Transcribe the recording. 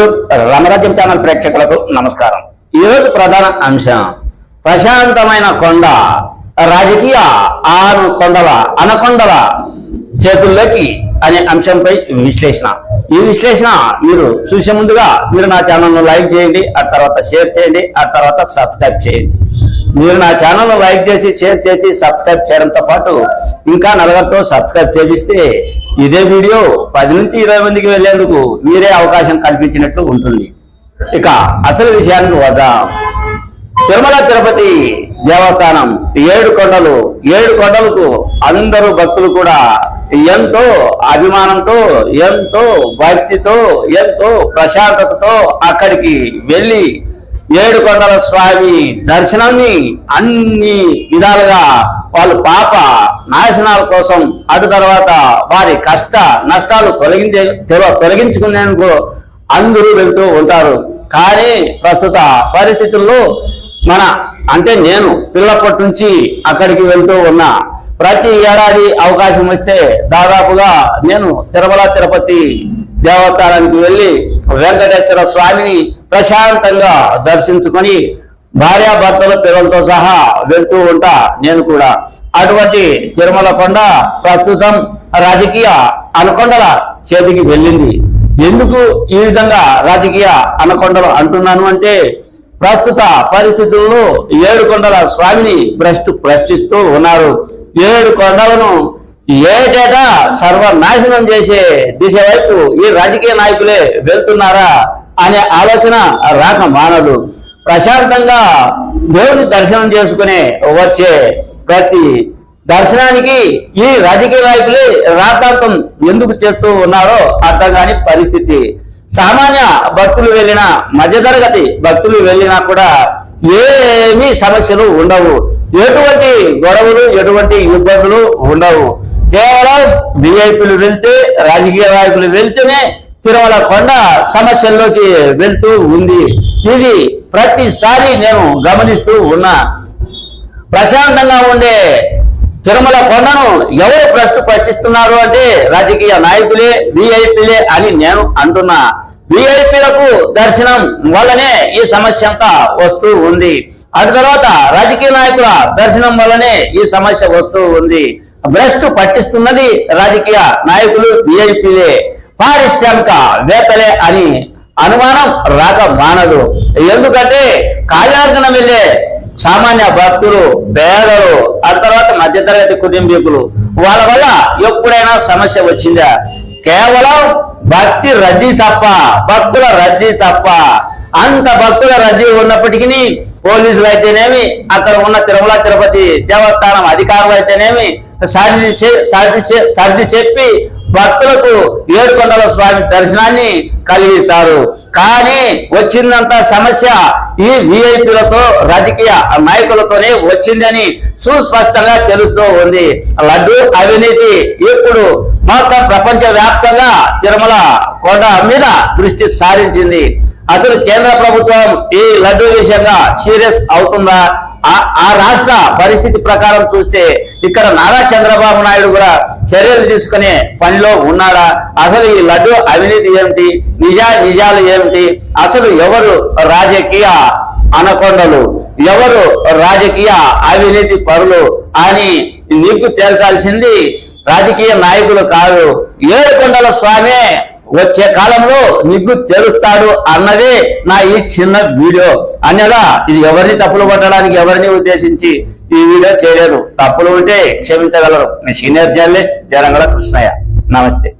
Ramarajyam channel ప్రేక్షకులకు నమస్కారం. ఈరోజు ప్రధాన అంశం ప్రశాంతమైన కొండ రాజకీయ ఆరు కొండల అనకొండల చేతుల్లోకి అనే అంశంపై విశ్లేషణ. ఈ విశ్లేషణ మీరు చూసే ముందుగా మీరు నా ఛానల్ను లైక్ చేయండి ఆ తర్వాత షేర్ చేయండి ఆ తర్వాత సబ్స్క్రైబ్ చేయండి. మీరు నా ఛానల్ను లైక్ చేసి షేర్ చేసి సబ్స్క్రైబ్ చేయడంతో పాటు ఇంకా నలుగురితో సబ్స్క్రైబ్ చేపిస్తే ఇదే వీడియో పది నుంచి ఇరవై మందికి వెళ్ళేందుకు మీరే అవకాశం కల్పించినట్లు ఉంటుంది. ఇక అసలు విషయానికి వద్దాం. తిరుమల తిరుపతి దేవస్థానం ఏడు కొండలు ఏడు కొండలకు అందరూ భక్తులు కూడా ఎంతో అభిమానంతో ఎంతో భక్తితో ఎంతో ప్రశాంతతతో అక్కడికి వెళ్ళి ఏడు కొండల స్వామి దర్శనాన్ని అన్ని విధాలుగా వాళ్ళు పాప నాశనాల కోసం అటు తర్వాత వారి కష్ట నష్టాలు తొలగించే తొలగించుకునేందుకు అందరూ వెళ్తూ ఉంటారు. కానీ ప్రస్తుత పరిస్థితుల్లో మన అంటే నేను పిల్లప్పటి నుంచి అక్కడికి వెళ్తూ ఉన్నా. ప్రతి ఏడాది అవకాశం వస్తే దాదాపుగా నేను తిరుమల తిరుపతి దేవస్థానానికి వెళ్ళి వెంకటేశ్వర స్వామిని ప్రశాంతంగా దర్శించుకొని భార్యాభర్తల పిల్లలతో సహా వెళ్తూ ఉంటా నేను కూడా. అటువంటి తిరుమల కొండ ప్రస్తుతం రాజకీయ అనకొండల చేతికి వెళ్ళింది. ఎందుకు ఈ విధంగా రాజకీయ అనకొండలు అంటున్నాను అంటే ప్రస్తుత పరిస్థితుల్లో ఏడుకొండల స్వామిని ప్రశ్న ప్రశ్నిస్తూ ఉన్నారు. ఏడు కొండలను ఏటేటా సర్వనాశనం చేసే దిశ వైపు ఈ రాజకీయ నాయకులే వెళ్తున్నారా? అనే ఆలోచన రాక మానదు ప్రశాంతంగా దేవుని దర్శనం చేసుకునే వచ్చే ప్రతి దర్శనానికి ఈ రాజకీయ నాయకులే రాతాంతం ఎందుకు చేస్తూ ఉన్నారో అర్థం కాని పరిస్థితి. సామాన్య భక్తులు వెళ్ళిన మధ్యతరగతి భక్తులు వెళ్ళినా కూడా ఏమీ సమస్యలు ఉండవు. ఎటువంటి గొడవలు ఎటువంటి ఇబ్బందులు ఉండవు. కేవలం విఐపీలు వెళ్తే రాజకీయ నాయకులు వెళ్తేనే తిరుమల కొండ సమస్యల్లోకి వెళ్తూ ఉంది. ఇది ప్రతిసారి నేను గమనిస్తూ ఉన్నా. ప్రశాంతంగా ఉండే తిరుమల కొండను ఎవరు ప్రశ్న అంటే రాజకీయ నాయకులే విఐపీలే అని నేను అంటున్నా. విఐపీలకు దర్శనం వల్లనే ఈ సమస్య అంతా వస్తూ ఉంది. అటు తర్వాత రాజకీయ నాయకుల దర్శనం వల్లనే ఈ సమస్య వస్తూ ఉంది. భ్రష్టు పట్టిస్తున్నది రాజకీయ నాయకులు విఐపీలే పారిశ్రామిక వేత్తలే అని అనుమానం రాక మానదు. ఎందుకంటే కాళీనడకన వెళ్ళే సామాన్య భక్తులు పేదలు ఆ తర్వాత మధ్యతరగతి కుటుంబీకులు వాళ్ళ వల్ల ఎప్పుడైనా సమస్య వచ్చిందా? కేవలం భక్తి రద్దీ తప్ప భక్తుల రద్దీ తప్ప. అంత భక్తుల రద్దీ ఉన్నప్పటికీ పోలీసులు అయితేనేమి అక్కడ ఉన్న తిరుమల తిరుపతి దేవస్థానం అధికారులు అయితేనేమి సర్ది సర్ది సర్ది చెప్పి భక్తులకు ఏడుకొండల స్వామి దర్శనాన్ని కలిగిస్తారు. కానీ వచ్చిందంత సమస్య ఈ విఐపీలతో రాజకీయ నాయకులతోనే వచ్చిందని సుస్పష్టంగా తెలుస్తూ ఉంది. లడ్డు అవినీతి ఇప్పుడు మొత్తం ప్రపంచ వ్యాప్తంగా తిరుమల కొండ మీద దృష్టి సారించింది. అసలు కేంద్ర ప్రభుత్వం ఈ లడ్డు విషయంగా సీరియస్ అవుతుందా? ఆ- ఆ రాష్ట్ర పరిస్థితి ప్రకారం చూస్తే ఇక్కడ నారా చంద్రబాబు నాయుడు కూడా చర్యలు తీసుకునే పనిలో ఉన్నాడా? అసలు ఈ లడ్డు అవినీతి ఏమిటి? నిజా నిజాలు ఏమిటి? అసలు ఎవరు రాజకీయ అనకొండలు? ఎవరు రాజకీయ అవినీతి పరులు అని నీకు తేల్చాల్సింది రాజకీయ నాయకులు కాదు. ఏడుకొండల స్వామి వచ్చే కాలంలో నిగ్గు తెలుస్తాడు అన్నదే నా ఈ చిన్న వీడియో. అన్నదా ఇది ఎవరిని తప్పులు పట్టడానికి ఎవరిని ఉద్దేశించి ఈ వీడియో చేయలేదు. తప్పులు ఉంటే క్షమించగలరు. నేను సీనియర్ జర్నలిస్ట్ జరంగల కృష్ణయ్య. నమస్తే.